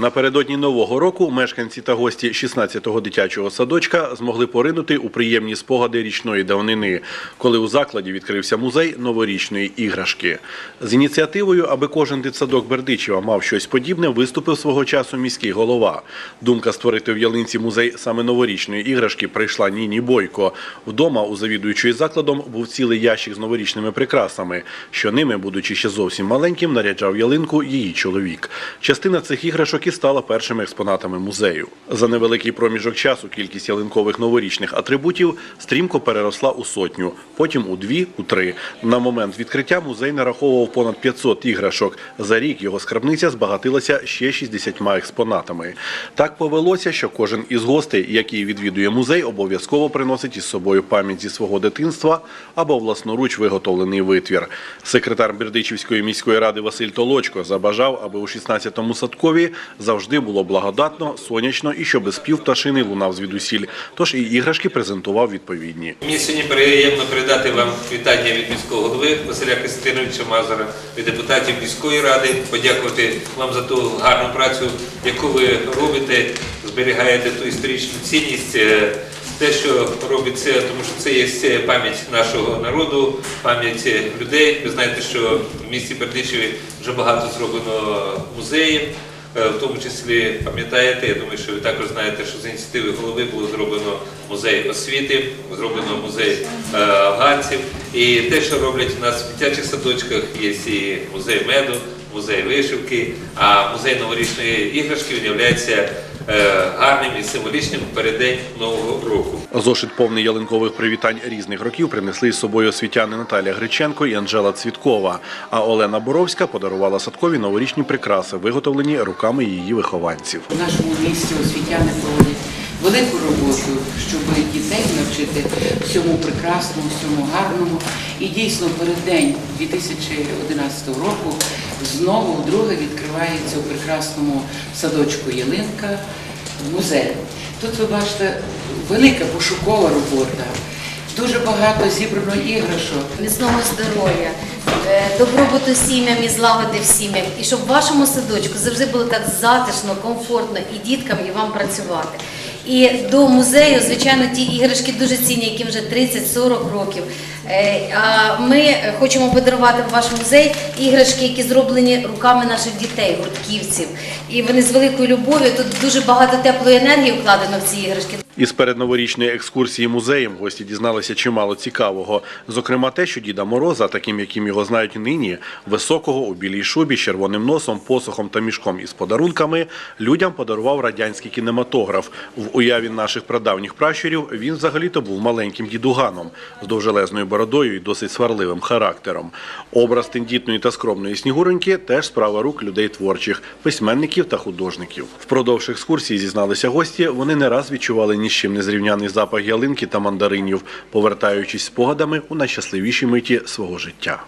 Напередодні нового року мешканці та гості 16-го дитячого садочка змогли поринути у приємні спогади річної давнини, коли у закладі відкрився музей новорічної іграшки. З ініціативою, аби кожен дитсадок Бердичева мав щось подібне, виступив свого часу міський голова. Думка створити в ялинці музей саме новорічної іграшки прийшла Ніні Бойко. Вдома у завідуючої закладом був цілий ящик з новорічними прикрасами, що ними, будучи ще зовсім маленьким, наряджав ялинку її чоловік. Частина цих іграшок і стала першими експонатами музею. За невеликий проміжок часу кількість ялинкових новорічних атрибутів стрімко переросла у сотню, потім у дві, у три. На момент відкриття музей нараховував понад 500 іграшок. За рік його скарбниця збагатилася ще 60 експонатами. Так повелося, що кожен із гостей, який відвідує музей, обов'язково приносить із собою пам'ять зі свого дитинства або власноруч виготовлений витвір. Секретар Бердичівської міської ради Василь Толочко забажав, аби у 16-му садкові завжди було благодатно, сонячно і щоб спів пташини лунав звідусіль. Тож і іграшки презентував відповідні. Мені сьогодні приємно передати вам вітання від міського голови Василя Костянтиновича Мазура, від депутатів міської ради, подякувати вам за ту гарну працю, яку ви робите, зберігаєте ту історичну цінність. е, Те, що робиться, тому що це є пам'ять нашого народу, пам'ять людей. Ви знаєте, що в місті Бердичеві вже багато зроблено музеїв. Е, В тому числі пам'ятаєте, я думаю, що ви також знаєте, що з ініціативи голови було зроблено музей освіти, зроблено музей е, афганців. І те, що роблять у нас в дитячих садочках, є і музей меду, музей вишивки, а музей новорічної іграшки він є гарним і символічним передень Нового року. Зошит повний ялинкових привітань різних років принесли із собою освітяни Наталія Гриченко і Анжела Цвіткова. А Олена Боровська подарувала садкові новорічні прикраси, виготовлені руками її вихованців. У нашому місті освітяни проводять велику роботу, щоб дітей навчити всьому прекрасному, всьому гарному. І дійсно переддень 2011 року знову вдруге відкривається у прекрасному садочку Ялинка музей. Тут ви бачите велика пошукова робота. Дуже багато зібрано іграшок. міцного здоров'я, е, добробуту сім'ям і злагоди в сім'ях, і щоб в вашому садочку завжди було так затишно, комфортно і діткам, і вам працювати. І до музею, звичайно, ті іграшки дуже цінні, яким вже 30-40 років. Е, А ми хочемо подарувати в ваш музей іграшки, які зроблені руками наших дітей, гуртківців. І вони з великою любов'ю. Тут дуже багато теплої енергії вкладено в ці іграшки. Із передноворічної екскурсії музеєм гості дізналися чимало цікавого. Зокрема, те, що Діда Мороза, таким яким його знають нині, високого у білій шубі, з червоним носом, посохом та мішком із подарунками, людям подарував радянський кінематограф. В уяві наших прадавніх пращурів він взагалі-то був маленьким дідуганом з довжелезною бородою і досить сварливим характером. Образ тендітної та скромної снігуроньки теж справа рук людей творчих, письменників та художників. Впродовж екскурсії зізналися гості, вони не раз відчували ні з чим не зрівняний запах ялинки та мандаринів, повертаючись спогадами у найщасливіші миті свого життя.